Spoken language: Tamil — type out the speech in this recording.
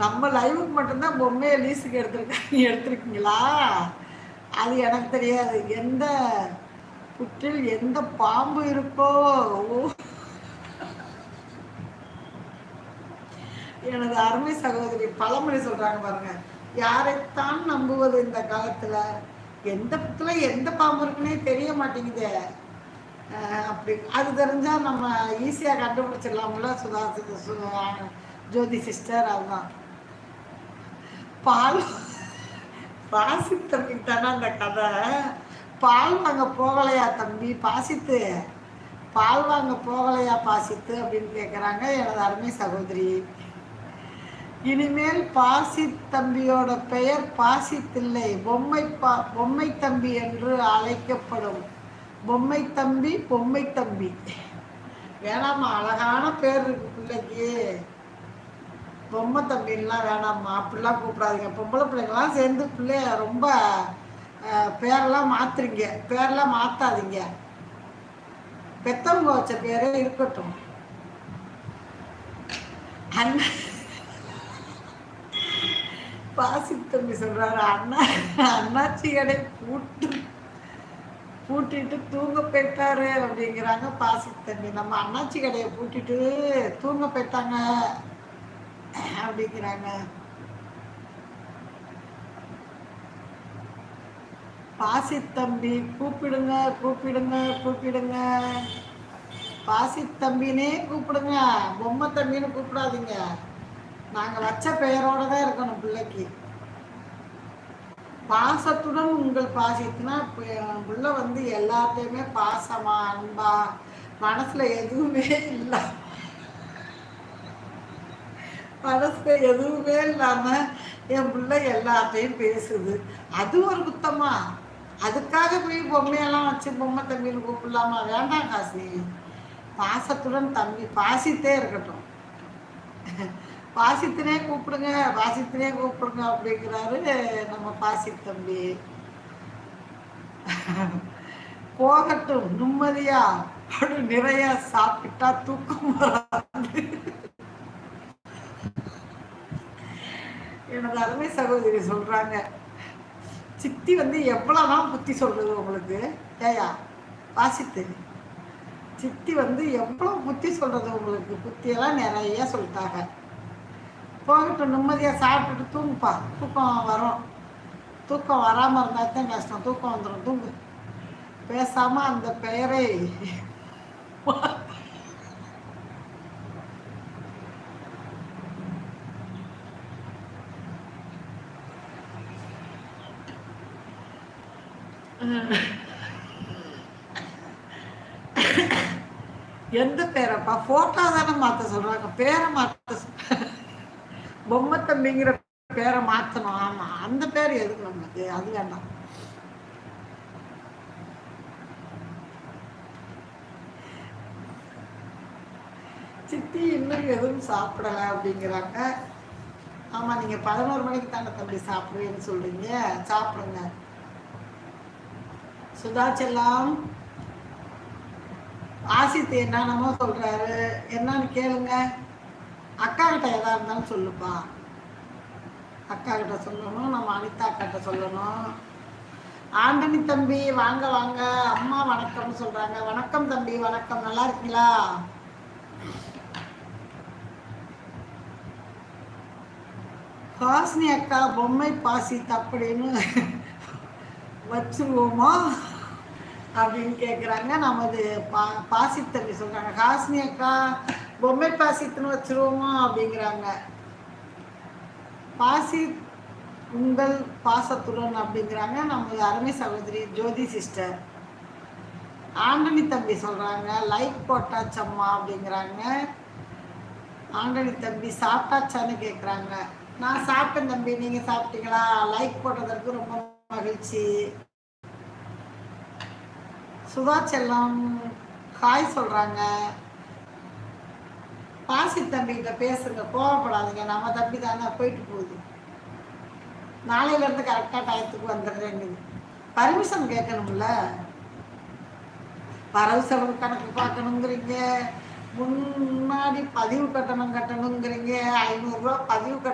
நம்ம லைவுக்கு மட்டும்தான் பொம்மையை லீஸுக்கு எடுத்துருக்காங்க எடுத்துருக்கீங்களா? அது எனக்கு தெரியாது. எந்த புற்றில் எந்த பாம்பு இருக்கோ? எனது அருமை சகோதரி பழமொழி சொல்றாங்க பாருங்க. யாரைத்தான் நம்புவது இந்த காலத்துல? எந்த புத்துல எந்த பாம்பு இருக்குன்னே தெரிய மாட்டேங்குது. அப்படி. அது தெரிஞ்சா நம்ம ஈஸியாக கண்டுபிடிச்சிடலாம்ல சுதா ஜோதி சிஸ்டர் அதுதான். பால் பாசித்தம்பிக்கு தானே அந்த கதை. பால் வாங்க போகலையா தம்பி? பாசித்து. பால் வாங்க போகலையா பாசித்து அப்படின்னு கேட்குறாங்க எனது அருமை சகோதரி. இனிமேல் பாசி தம்பியோட பெயர் பாசித்தில்லை. பொம்மை பா பொம்மை தம்பி என்று அழைக்கப்படும். பொம்மை தம்பி பொம்மை தம்பி. வேணாமா அழகான பேர் இருக்கு பிள்ளைக்கு. பொம்மை தம்பின்லாம் வேணாம்மா அப்படிலாம் கூப்பிடாதீங்க. பொம்பளை பிள்ளைங்களாம் சேர்ந்து பிள்ளைய ரொம்ப பேரெல்லாம் மாத்துறீங்க. பேரெல்லாம் மாத்தாதீங்க. பெத்தவங்க வச்ச பேரே இருக்கட்டும். அண்ணா பாசி தம்பி சொல்றாரு அண்ணா அண்ணாச்சி கடை பூட்டு பூட்டிட்டு தூங்க போயிட்டாரு அப்படிங்கிறாங்க பாசி தம்பி. நம்ம அண்ணாச்சி கடையை பூட்டிட்டு தூங்க போயிட்டாங்க. அப்படிங்கிறாங்க. பாசித்தம்பி கூப்பிடுங்க கூப்பிடுங்க கூப்பிடுங்க. பாசித்தம்பினே கூப்பிடுங்க. பொம்மை தம்பின்னு கூப்பிடாதீங்க. நாங்கள் வச்ச பெயரோட தான் இருக்கணும் பிள்ளைக்கு. பாசத்துடன் உங்கள் பாசித்துனா பிள்ளை வந்து எல்லாத்தையுமே பாசமா அன்பா மனசுல எதுவுமே இல்லை மனசு எதுவுமே இல்லாமல் என் பிள்ளை எல்லாத்தையும் பேசுது. அது ஒரு குத்தமா? அதுக்காக போய் பொம்மையெல்லாம் வச்சு பொம்மை தம்பியில் கூப்பிடலாமா? வேண்டாம் காசி. பாசத்துடன் தம்பி பாசித்தே இருக்கட்டும். பாசித்தினே கூப்பிடுங்க பாசித்தினே கூப்பிடுங்க அப்படிங்கிறாரு நம்ம பாசி தம்பி. போகட்டும் நிம்மதியா நிறைய சாப்பிட்டா தூக்கம் வராது. எனது அருமை சகோதரி சொல்கிறாங்க சித்தி வந்து எவ்வளவுதான் புத்தி சொல்கிறது உங்களுக்கு? ஏயா வாசித்து. சித்தி வந்து எவ்வளோ புத்தி சொல்கிறது உங்களுக்கு? புத்தியெல்லாம் நிறைய சொல்லிட்டாங்க. போகட்டும் நிம்மதியாக சாப்பிட்டுட்டு தூங்குப்பா. தூக்கம் வரும். தூக்கம் வராமல் இருந்தால் தான் கஷ்டம். தூக்கம் வந்துடும் தூங்கு. பேசாமல் அந்த பெயரை எந்த பேரப்பா? போட்டோ தானே மாற்ற சொல்றாங்க. பேரை மாற்ற பொம்மை தம்பிங்கிற பேரை மாற்றணும் ஆமா. அந்த பேர் எதுக்கு நமக்கு அது வேண்டாம். சித்தி இன்னும் எதுவும் சாப்பிடலை அப்படிங்கிறாங்க. ஆமாம் நீங்கள் பதினோரு மணிக்கு தானே தம்பி சாப்பிடுவேன்னு சொல்கிறீங்க சாப்பிடுங்க. சுதா செல்லாம் ஆசித்து என்னென்னமோ சொல்கிறாரு என்னன்னு கேளுங்க. அக்கா கிட்ட எதா இருந்தாலும் சொல்லுப்பா. அக்கா கிட்ட சொல்லணும் நம்ம அனிதா கிட்ட சொல்லணும். ஆண்டனி தம்பி வாங்க வாங்க. அம்மா வணக்கம்னு சொல்கிறாங்க வணக்கம் தம்பி வணக்கம். நல்லா இருக்கீங்களா? ஹாஸ்னி அக்கா பொம்மை பாசி தப்படின்னு வச்சுருவோமா? அப்படின்னு கேட்குறாங்க நமது பா பாசி தம்பி சொல்கிறாங்க ஹாஸ்னி அக்கா பொம்மை பாசித்துன்னு வச்சுருவோமா அப்படிங்கிறாங்க. பாசி உங்கள் பாசத்துடன் அப்படிங்கிறாங்க. நம்ம அருமை சகோதரி ஜோதி சிஸ்டர் ஆண்டனி தம்பி சொல்கிறாங்க லைக் போட்டாச்சம்மா அப்படிங்கிறாங்க. ஆண்டனி தம்பி சாப்பிட்டாச்சான்னு கேட்குறாங்க நான் சாப்பிட்டேன் தம்பி நீங்கள் சாப்பிட்டீங்களா? லைக் போட்டதற்கு ரொம்ப மகிழ்ச்சி. சுதா செல்லம் ஹாய் சொல்கிறாங்க பாசி தம்பிகிட்ட பேசுங்க கோவப்படாதீங்க நம்ம தம்பி தானே போயிட்டு போகுது. நாளையிலேருந்து கரெக்டாக டயத்துக்கு வந்துடுறேன்னு. பர்மிஷன் கேட்கணும்ல? வரவு செலவு கணக்கு பார்க்கணுங்கிறீங்க. முன்னாடி பதிவு கட்டணம் கட்டணுங்கிறீங்க. ஐநூறுரூவா பதிவு கட்ட